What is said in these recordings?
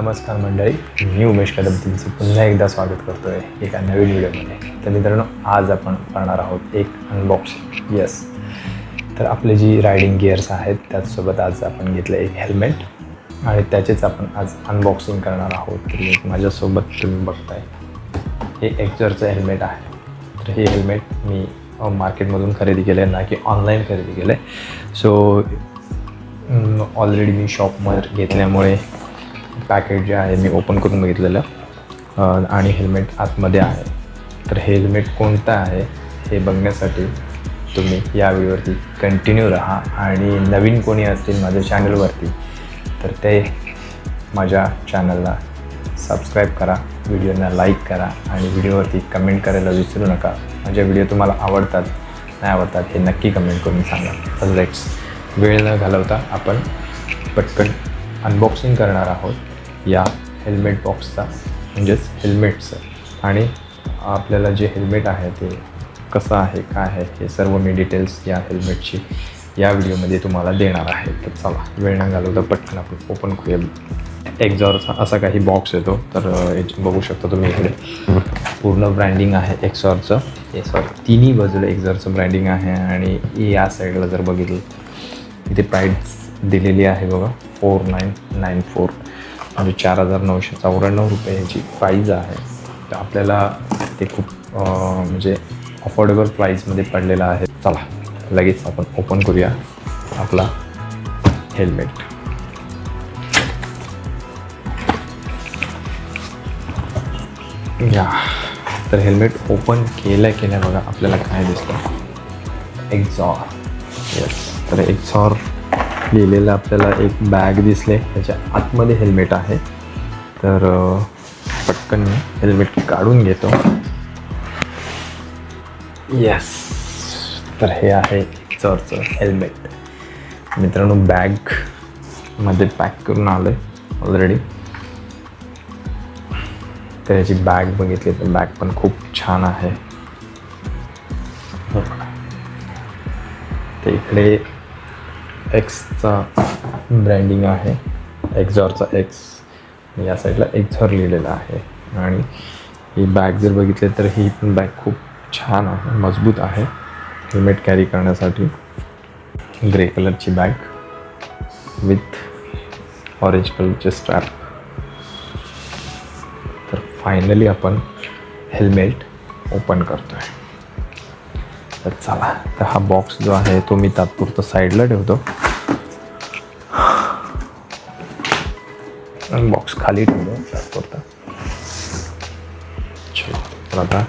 नमस्कार मंडळी मी उमेश कदम तुमचं पुन्हा एकदा स्वागत करतो आहे एका नवीन व्हिडिओमध्ये. तर मित्रांनो आज आपण करणार आहोत एक अनबॉक्सिंग येस तर आपले जी रायडिंग गिअर्स आहेत त्याचसोबत आज आपण घेतलं एक हेल्मेट आणि त्याचेच आपण आज अनबॉक्सिंग करणार आहोत. तर एक माझ्यासोबत तुम्ही बघताय. हे एक्झरचं हेल्मेट आहे. तर हे हेल्मेट मी मार्केटमधून खरेदी केलं आहे ना की ऑनलाईन खरेदी केलं आहे सो ऑलरेडी मी शॉपमध्ये घेतल्यामुळे पॅकेट जे आहे मी ओपन करून बघितलेलं. आणि हेल्मेट आतमध्ये आहे. तर हेल्मेट कोणतं आहे हे बघण्यासाठी तुम्ही या व्हिडिओवरती कंटिन्यू राहा. आणि नवीन कोणी असतील माझ्या चॅनलवरती तर ते माझ्या चॅनलला सबस्क्राईब करा. व्हिडिओना लाईक करा. आणि व्हिडिओवरती कमेंट करायला विसरू नका. माझे व्हिडिओ तुम्हाला आवडतात नाही आवडतात हे नक्की कमेंट करून सांगा. तर लेट्स वेळ न घालवता आपण पटकन अनबॉक्सिंग करणार आहोत. या हेल्मेट बॉक्सचा म्हणजेच हेल्मेटचं आणि आपल्याला जे हेल्मेट आहे ते कसं आहे काय आहे हे सर्व मी डिटेल्स या हेल्मेटची या व्हिडिओमध्ये तुम्हाला देणार आहे. तर चला वेळ न घालवता पटकन आपण ओपन करूया. एक्झॉरचा असा काही बॉक्स येतो तर बघू शकता तुम्ही इकडे. पूर्ण ब्रँडिंग आहे एक्झॉरचं हे सॉरी तिन्ही बाजूला एक्झॉरचं ब्रँडिंग आहे आणि या साईडला जर बघितलं इथे प्राईड दिलेली आहे बघा फोर नाईन नाईन फोर म्हणजे चार हजार नऊशे चौऱ्याण्णव रुपये ह्याची प्राईज आहे. तर आपल्याला ते खूप म्हणजे अफोर्डेबल प्राईजमध्ये पडलेलं आहे. चला लगेच आपण ओपन करूया आपला हेल्मेट या तर हेल्मेट ओपन केल्या केल्या बघा आपल्याला काय दिसतं. एक्झॉर येस तर एक्झॉर लिहिलेलं आपल्याला एक बॅग दिसले. त्याच्या आतमध्ये हेल्मेट आहे. तर पटकन मी हेल्मेट काढून घेतो. येस तर हे आहे चरचं हेल्मेट. मित्रांनो बॅगमध्ये पॅक करून आलं आहे ऑलरेडी तर याची बॅग बघितली तर बॅग पण खूप छान आहे. ते इकडे एक्सचा ब्रँडिंग आहे. एक्झॉरचा एक्स या साईडला एक्झॉर लिहिलेला आहे. आणि ही बॅग जर बघितली तर ही पण बॅग खूप छान आहे मजबूत आहे. हेल्मेट कॅरी करण्यासाठी ग्रे कलरची बॅग विथ ऑरेंज कलरचे स्ट्रॅप तर फायनली आपण हेल्मेट ओपन करतो आहे तर चला तर हा बॉक्स जो आहे तो मी तात्पुरता साईडला ठेवतो. बॉक्स खाली ठेवतो तात्पुरता तर आता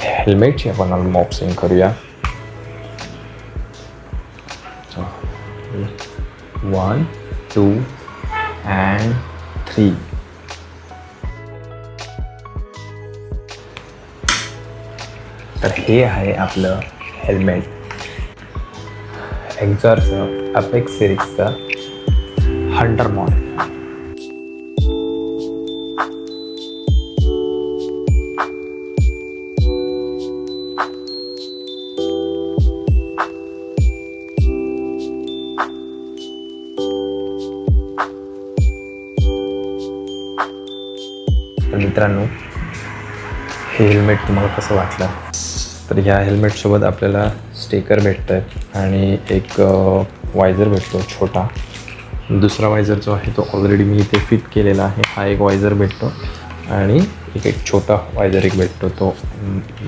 हेल्मेटची आपण अनबॉक्सिंग करूया. वन टू अँड थ्री हे आहे आपलं हेल्मेट एक्झॉरचं अपेक्स सिरीजचं हंटर मॉडेल तर मित्रांनो हे हेल्मेट तुम्हाला कसं वाटलं? तर ह्या हेल्मेटसोबत आपल्याला स्टेकर भेटत आहे आणि एक वायझर भेटतो छोटा. दुसरा वायझर जो आहे तो ऑलरेडी मी इथे फिट केलेला आहे. हा एक वायझर भेटतो आणि एक एक छोटा वायझर एक भेटतो. तो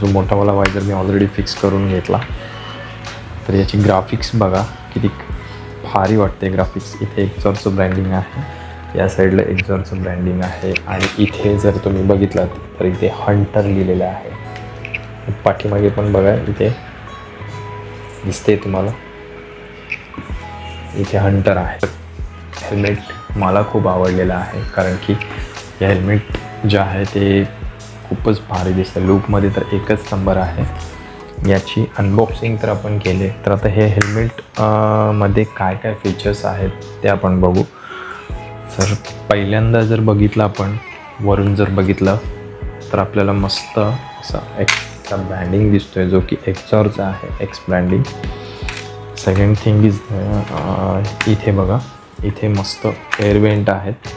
जो मोठावाला वायझर मी ऑलरेडी फिक्स करून घेतला. तर याची ग्राफिक्स बघा किती भारी वाटते ग्राफिक्स इथे एक्झॉरचं ब्रँडिंग आहे. या साईडला एक्झॉरचं ब्रँडिंग आहे. आणि इथे जर तुम्ही बघितलात तर इथे हंटर लिहिलेलं आहे. पाठीमागे पण बघा इथे दिसते तुम्हाला. इथे हंटर आहे. हेल्मेट मला खूप आवडलेलं आहे कारण की हे हेल्मेट जे आहे ते खूपच भारी दिसतं लूकमध्ये तर एकच नंबर आहे. याची अनबॉक्सिंग तर आपण केले. तर आता हे हेल्मेटमध्ये काय काय फीचर्स आहेत ते आपण बघू. तर पहिल्यांदा जर बघितलं आपण वरून जर बघितलं तर आपल्याला मस्त असं एक एक्सचा ब्रँडिंग दिसतोय जो की एक्सॉरचा आहे X branding second thing is इथे बघा इथे मस्त एअरवेंट आहेत.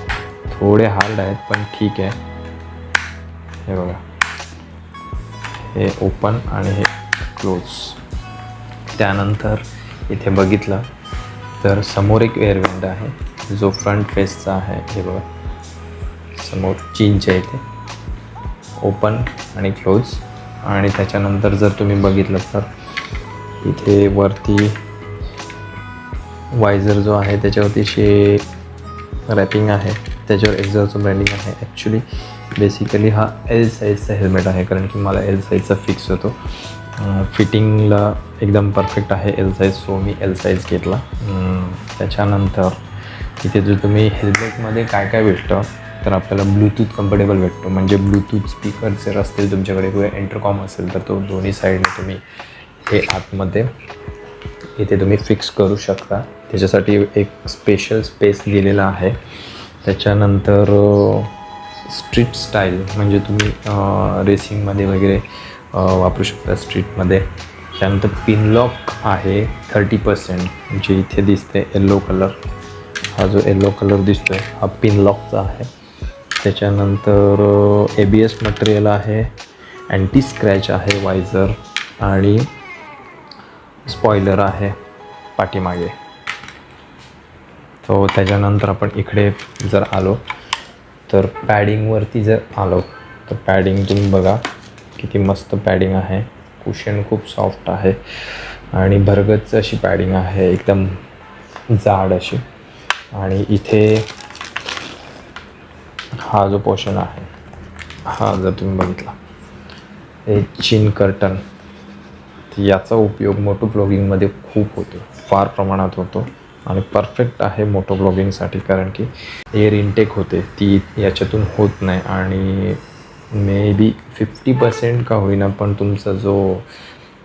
थोडे हार्ड आहेत पण ठीक आहे. हे बघा. हे ओपन आणि हे क्लोज त्यानंतर इथे बघितलं तर समोर एक एअरवेंट आहे जो फ्रंट फेसचा आहे. हे बघा. समोर चीनच्या इथे. ओपन आणि क्लोज आणि त्याच्यानंतर जर तुम्ही बघितलं तर इथे वरती वायझर जो आहे त्याच्यावरती शे रॅपिंग आहे. त्याच्यावर एक्झॉरचं ब्रँडिंग आहे. ॲक्च्युली बेसिकली हा एल साईजचा हेल्मेट आहे कारण की मला एल साईजचा फिक्स होतो. फिटिंगला एकदम परफेक्ट आहे एल साईज सो मी एल साईज घेतला. त्याच्यानंतर इथे जो तुम्ही हेल्मेटमध्ये काय काय भेटतं तर आपल्याला ब्लूटूथ कम्फर्टेबल भेटतो. म्हणजे ब्लूटूथ स्पीकर जर असतील तुमच्याकडे किंवा इंटरकॉम असेल तर तो दोन्ही साईडने तुम्ही हे आतमध्ये इथे तुम्ही फिक्स करू शकता. त्याच्यासाठी एक स्पेशल स्पेस दिलेला आहे. त्याच्यानंतर स्ट्रीट स्टाईल म्हणजे तुम्ही रेसिंगमध्ये वगैरे वापरू शकता स्ट्रीटमध्ये त्यानंतर पिनलॉक आहे थर्टी पर्सेंट जे इथे दिसते येल्लो कलर हा जो येल्लो कलर दिसतो आहे हा पिनलॉकचा आहे. त्याच्यानंतर ए बी एस मटेरियल आहे अँटी स्क्रॅच आहे वायझर आणि स्पॉयलर आहे पाठीमागे. सो त्याच्यानंतर आपण इकडे जर आलो तर पॅडिंगवरती जर आलो तर पॅडिंग तुम्ही बघा किती मस्त पॅडिंग आहे. कुशन खूप सॉफ्ट आहे आणि भरगच अशी पॅडिंग आहे एकदम जाड अशी. आणि इथे हा जो पोर्शन आहे हा जर तुम्ही बघितला हे चिन कर्टन याचा उपयोग मोटो ब्लॉगिंगमध्ये खूप होतो फार प्रमाणात होतो आणि परफेक्ट आहे मोटो ब्लॉगिंगसाठी कारण की एअर इनटेक होते ती याच्यातून होत नाही आणि मे बी फिफ्टी पर्सेंट का होईना पण तुमचा जो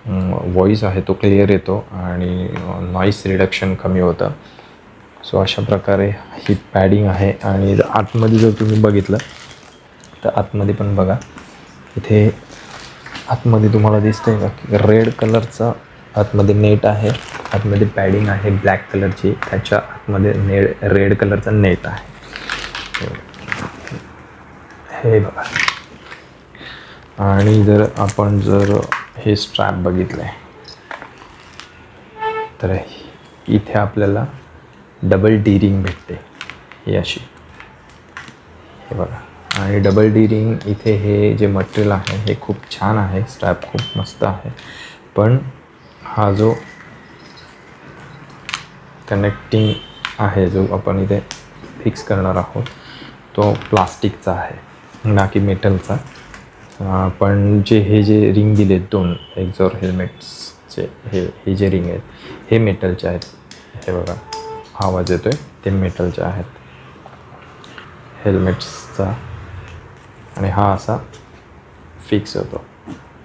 व्हॉईस आहे तो क्लिअर येतो आणि नॉईस रिडक्शन कमी होतं. सो अशा प्रकारे ही पॅडिंग आहे आणि आतमध्ये जर तुम्ही बघितलं तर आतमध्ये पण बघा इथे आतमध्ये तुम्हाला दिसतंय का की रेड कलरचा आतमध्ये नेट आहे आतमध्ये पॅडिंग आहे ब्लॅक कलरची त्याच्या आतमध्ये नेड रेड कलरचा नेट आहे. हे बघा. आणि जर आपण जर हे स्ट्रॅप बघितलं आहे तर इथे आपल्याला डबल डी रिंग भेटते ही अशी. हे बघा. आणि डबल डी रिंग इथे हे जे मटेरियल आहे हे खूप छान आहे स्ट्रॅप खूप मस्त आहे. पण हा जो कनेक्टिंग आहे जो आपण इथे फिक्स करणार आहोत तो प्लास्टिकचा आहे ना की मेटलचा पण जे हे जे रिंग दिले दोन एक्झॉर हेल्मेट्सचे हे हे जे रिंग आहेत हे मेटलचे आहेत. हे बघा. आवाज येतो आहे ते मेटलचे आहेत. हेल्मेट्सचा आणि हा असा फिक्स होतो.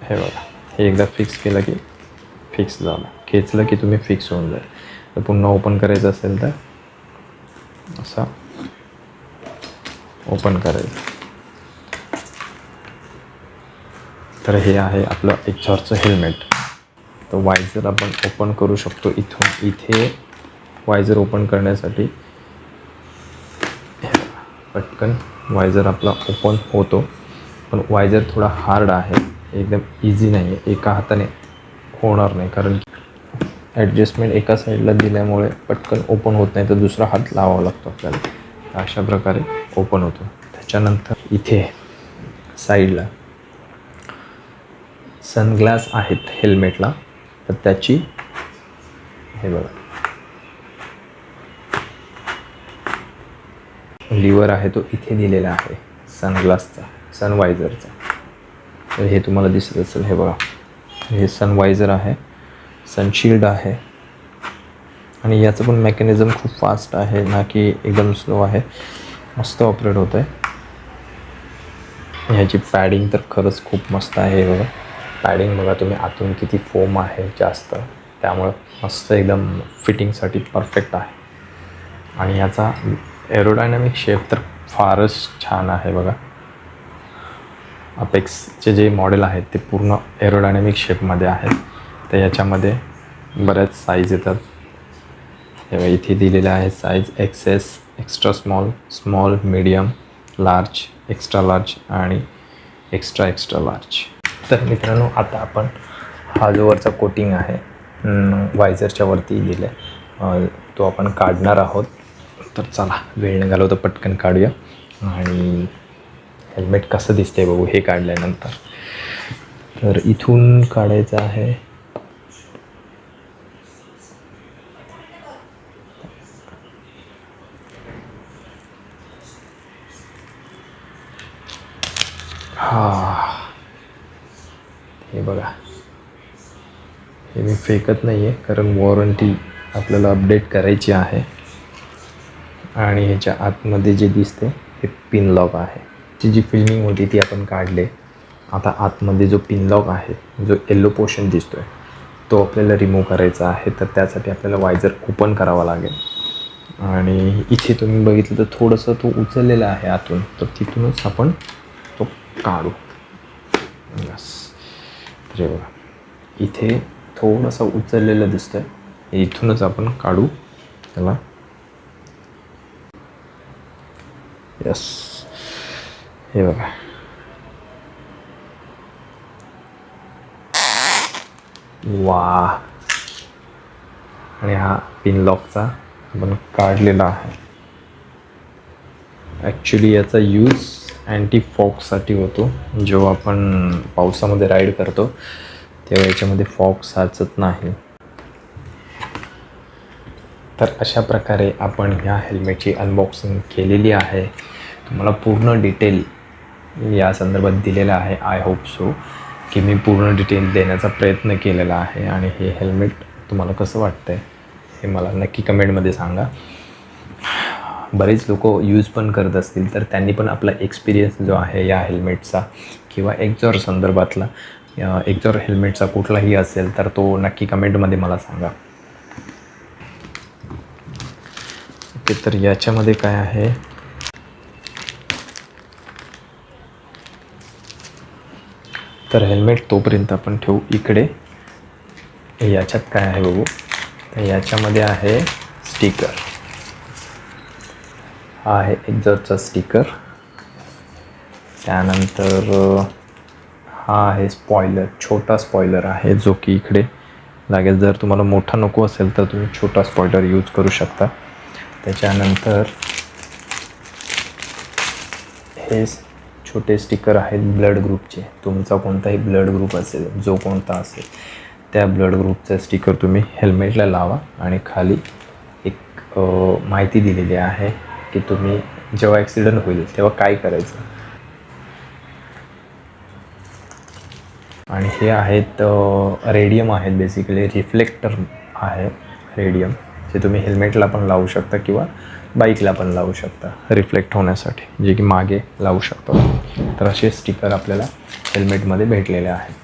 हे बघा. हे एकदा फिक्स केलं की फिक्स झालं. खेचलं की तुम्ही फिक्स होऊन जाईल. तर पुन्हा ओपन करायचं असेल तर असा ओपन करायचं. तर हे आहे आपलं एक्झॉरचं हेल्मेट तर वायझर आपण ओपन करू शकतो इथून इथे. वायझर ओपन करण्यासाठी. पटकन वायझर आपला ओपन होतो. पण वायझर थोडा हार्ड आहे. एकदम इझी नाही आहे एका हाताने होणार नाही. कारण ॲडजस्टमेंट एका साईडला दिल्यामुळे पटकन ओपन होत नाही तर दुसरा हात लावावा लागतो आपल्याला. अशा प्रकारे ओपन होतो. त्याच्यानंतर इथे साईडला सनग्लास आहेत हेल्मेटला तर त्याची हे बघा. लिवर आहे तो इथे दिलेला आहे सनग्लासचा सनवायझरचा. तर हे तुम्हाला दिसत असेल हे बघा. हे सनवायझर आहे सनशील्ड आहे. आणि याचं पण मेकॅनिझम खूप फास्ट आहे ना की एकदम स्लो आहे. मस्त ऑपरेट होतं आहे ह्याची पॅडिंग तर खरंच खूप मस्त आहे हे बघा. पॅडिंग बघा तुम्ही आतून किती फोम आहे जास्त. त्यामुळं मस्त एकदम फिटिंगसाठी परफेक्ट आहे. आणि याचा एरोडायनामिक शेप तर फारच छान आहे बघा. अपेक्सचे जे मॉडेल आहेत ते पूर्ण एरोडायनामिक शेपमध्ये आहेत. तर याच्यामध्ये बऱ्याच साईज येतात. हे इथे दिलेले आहे size XS extra small small medium large extra large आणि एक्स्ट्रा एक्स्ट्रा लार्ज तर मित्रांनो आता आपण हा जो वरचा कोटिंग आहे वायझरच्या वरती दिलं आहे तो आपण काढणार आहोत. तर चला वेळ न होता पटकन काढूया. आणि हेल्मेट कसं दिसतंय बघू हे काढल्यानंतर तर इथून काढायचं आहे. हा. हे बघा. हे मी फेकत नाही आहे कारण वॉरंटी आपल्याला अपडेट करायची आहे. आणि ह्याच्या आतमध्ये जे दिसते हे पिन लॉक आहे. ती जी फिल्मिंग होती ती आपण काढले. आता आतमध्ये जो पिन लॉक आहे जो येल्लो पोर्शन दिसतो आहे तो आपल्याला रिमूव्ह करायचा आहे. तर त्यासाठी आपल्याला वायझर ओपन करावा लागेल. आणि इथे तुम्ही बघितलं तर थोडंसं तो उचललेला आहे आतून. तर तिथूनच आपण तो काढू. यस तर बघा. इथे थोडंसं उचललेलं दिसतंय. इथूनच आपण काढू. त्याला यस हे बघा वा आणि हा पिन लॉकचा आपण काढलेला आहे. ॲक्च्युली याचा यूज अँटी फॉक्ससाठी होतो. जेव्हा आपण पावसामध्ये राईड करतो तेव्हा याच्यामध्ये फॉग साचत नाही. तर अशा प्रकारे आपण ह्या हेल्मेटची अनबॉक्सिंग केलेली आहे. तुम्हाला पूर्ण डिटेल या संदर्भात दिलेला आहे. आय होप सो की मी पूर्ण डिटेल देण्याचा प्रयत्न केलेला आहे आणि हे हेल्मेट तुम्हाला कसं वाटतं आहे हे मला नक्की कमेंटमध्ये सांगा. बरेच लोक यूज पण करत असतील तर त्यांनी पण आपला एक्सपिरियन्स जो आहे या हेल्मेटचा किंवा एक्झॉर संदर्भातला एक्झॉर हेल्मेटचा कुठलाही असेल तर तो नक्की कमेंटमध्ये मला सांगा. ओके तर याच्यामध्ये काय आहे? तर हेल्मेट तोपर्यंत आपण ठेवू इकडे. याच्यात काय आहे बघू. तर याच्यामध्ये आहे स्टिकर हा आहे एक्झॉरचा स्टिकर त्यानंतर हा आहे स्पॉयलर छोटा स्पॉयलर आहे जो की इकडे. लागेल जर तुम्हाला मोठा नको असेल तर तुम्ही छोटा स्पॉयलर यूज करू शकता. त्याच्यानंतर हे छोटे स्टिकर आहेत ब्लड ग्रुपचे. तुमचा कोणताही ब्लड ग्रुप असेल जो कोणता असेल त्या ब्लड ग्रुपचा स्टिकर तुम्ही हेल्मेटला लावा आणि खाली एक माहिती दिलेली आहे की तुम्ही जेव्हा ॲक्सिडेंट होईल तेव्हा काय करायचं. आणि हे आहेत रेडियम आहेत बेसिकली रिफ्लेक्टर आहे रेडियम. जे तुम्ही हेल्मेटला पण लावू शकता किंवा बाईकला पण लावू शकता रिफ्लेक्ट होण्यासाठी जे की मागे लावू शकतो. तर असे स्टिकर आपल्याला हेल्मेटमध्ये भेटलेले आहेत.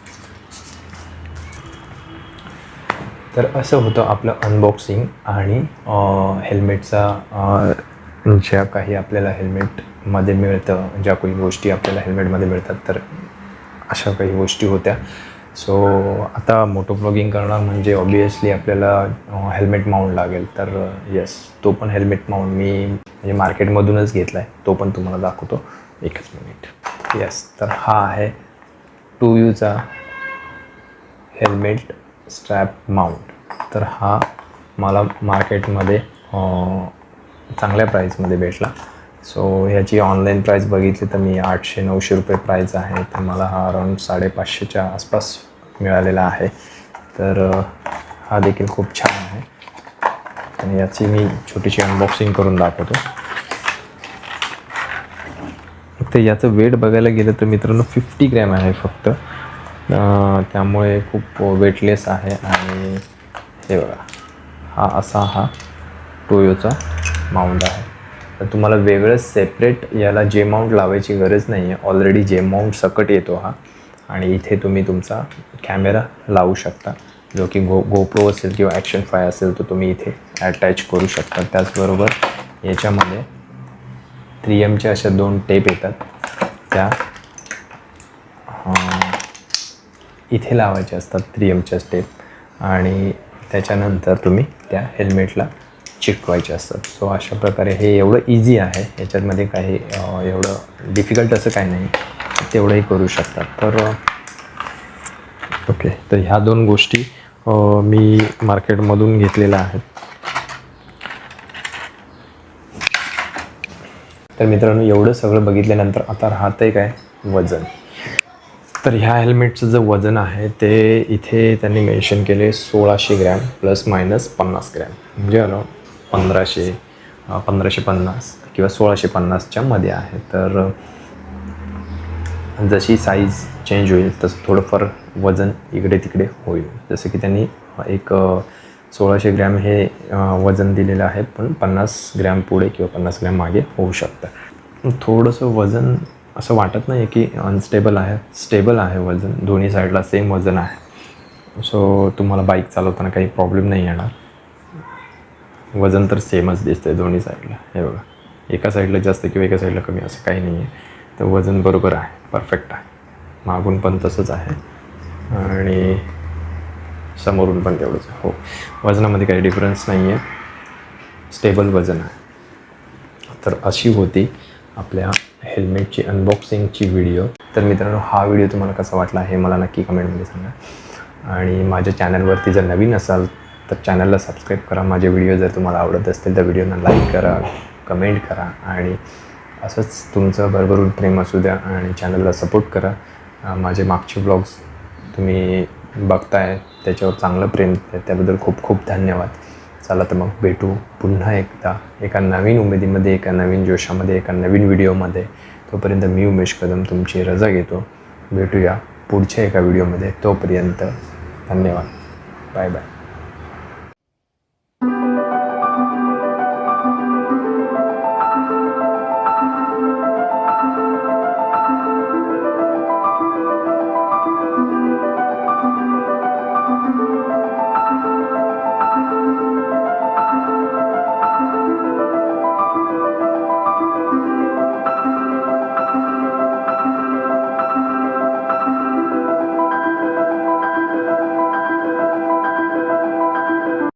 तर असं होतं आपलं अनबॉक्सिंग आणि हेल्मेटचा ज्या काही आपल्याला हेल्मेटमध्ये मिळतं ज्या काही गोष्टी आपल्याला हेल्मेटमध्ये मिळतात तर अशा काही गोष्टी होत्या. सो आता मोटो ब्लॉगिंग करणार म्हणजे ऑब्वियसली आपल्याला हेल्मेट माउंट लागेल. तर येस तो पण हेल्मेट माउंट मी म्हणजे मार्केटमधूनच घेतला आहे तो पण तुम्हाला दाखवतो. एकच मिनिट येस तर हा आहे टू यूचा हेल्मेट स्ट्रॅप माउंट तर हा मला मार्केटमध्ये चांगल्या प्राईसमध्ये भेटला. सो ह्याची ऑनलाईन प्राईस बघितली तर मी आठशे नऊशे रुपये प्राईस आहे. तर मला हा अराऊंड साडेपाचशेच्या आसपास मिळालेला आहे. तर हा देखील खूप छान आहे. आणि याची मी छोटीशी अनबॉक्सिंग करून दाखवतो. तर याचं वेट बघायला गेलं तर मित्रांनो फिफ्टी ग्रॅम आहे फक्त. त्यामुळे खूप वेटलेस आहे. आणि हे बघा हा असा हा टोयोचा माउंट आहे. तर तुम्हाला वेगळं सेपरेट याला जे माउंट लावायची गरज नाही आहे ऑलरेडी जे माउंट सकट येतो हा. आणि इथे तुम्ही तुमचा कॅमेरा लावू शकता. जो की गो गोप्रो असेल किंवा ॲक्शन फाय असेल तर तुम्ही इथे अटॅच करू शकता. त्याचबरोबर याच्यामध्ये थ्री एमच्या अशा दोन टेप येतात. त्या इथे लावायच्या असतात थ्री एमच्या स्टेप आणि त्याच्यानंतर तुम्ही त्या हेल्मेटला चिटकवायचे असतात. सो अशा प्रकारे हे एवढं इझी आहे. याच्यामध्ये काही एवढं डिफिकल्ट असं काही नाही. तेवढंही करू शकतात. तर ओके तर ह्या दोन गोष्टी मी मार्केटमधून घेतलेल्या आहेत. तर मित्रांनो एवढं सगळं बघितल्यानंतर आता राहतंय काय? वजन. तर ह्या हेल्मेटचं जे वजन आहे ते इथे त्यांनी मेन्शन केले सोळाशे ग्रॅम प्लस मायनस पन्नास ग्रॅम. म्हणजे अराउंड पंधराशे पंधराशे पन्नास किंवा सोळाशे पन्नासच्या मध्ये आहे. तर जशी साईज चेंज होईल तसं थोडंफार वजन इकडे तिकडे होईल. जसं की त्यांनी एक सोळाशे ग्रॅम हे वजन दिलेलं आहे पण पन्नास ग्रॅम पुढे किंवा पन्नास ग्रॅम मागे होऊ शकतं. थोडंसं वजन असं वाटत नाही की अनस्टेबल आहे. स्टेबल आहे वजन. दोन्ही साईडला सेम वजन आहे. सो तुम्हाला बाईक चालवताना काही प्रॉब्लेम नाही येणार. वजन तर सेमच दिसतं आहे दोन्ही साईडला. हे बघा. एका साईडला जास्त किंवा एका साईडला कमी असं काही नाही आहे तर वजन बरोबर आहे. परफेक्ट आहे. मागून पण तसंच आहे. आणि समोरून पण तेवढंच. आहे हो. वजनामध्ये काही डिफरन्स नाही आहे स्टेबल वजन आहे. तर अशी होती आपल्या हेल्मेटची अनबॉक्सिंगची व्हिडिओ तर मित्रांनो हा व्हिडिओ तुम्हाला कसा वाटला हे मला नक्की कमेंटमध्ये सांगा. आणि माझ्या चॅनलवरती जर नवीन असाल तर चॅनलला सबस्क्राईब करा. माझे व्हिडिओ जर तुम्हाला आवडत असतील तर व्हिडिओना लाईक करा कमेंट करा आणि असंच तुमचं भरभरून प्रेम असू द्या आणि चॅनलला सपोर्ट करा. माझे मागचे ब्लॉग्स तुम्ही बघताय त्याच्यावर चांगलं प्रेम त्याबद्दल खूप खूप धन्यवाद. चला तर मग भेटू पुन्हा एकदा एका नवीन उमेदीमध्ये एका नवीन जोशामध्ये एका नवीन व्हिडिओमध्ये तोपर्यंत मी उमेश कदम तुमची रजा घेतो. भेटूया पुढच्या एका व्हिडिओमध्ये तोपर्यंत धन्यवाद. Bye bye